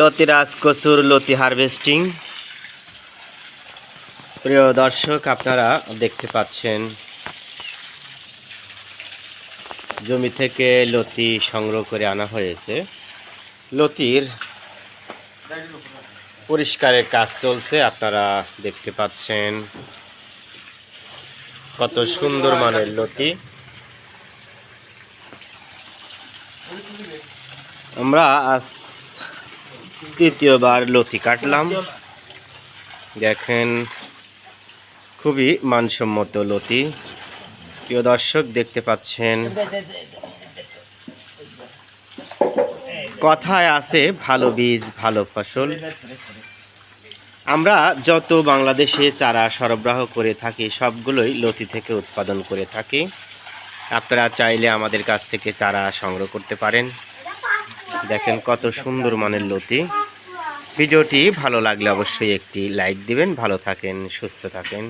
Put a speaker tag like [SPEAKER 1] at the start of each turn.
[SPEAKER 1] লতিরাজ কচুর লতি হারভেস্টিং। প্রিয় দর্শক, আপনারা দেখতে পাচ্ছেন, জমি থেকে লতি সংগ্রহ করে আনা হয়েছে। লতির পরিষ্কারের কাজ চলছে, আপনারা দেখতে পাচ্ছেন কত সুন্দর মানের লতি। আমরা আজ তৃতীয়বার লতি কাটলাম। দেখেন, খুবই মানসম্মত লতি। প্রিয় দর্শক, দেখতে পাচ্ছেন। কথায় আছে, ভালো বীজ, ভালো ফসল। আমরা যত বাংলাদেশে চারা সরবরাহ করে থাকি, সবগুলোই লতি থেকে উৎপাদন করে থাকি। আপনারা চাইলে আমাদের কাছ থেকে চারা সংগ্রহ করতে পারেন। দেখেন কত সুন্দর মানের লতি। ভিডিওটি ভালো লাগলে অবশ্যই একটি লাইক দিবেন। ভালো থাকেন, সুস্থ থাকেন।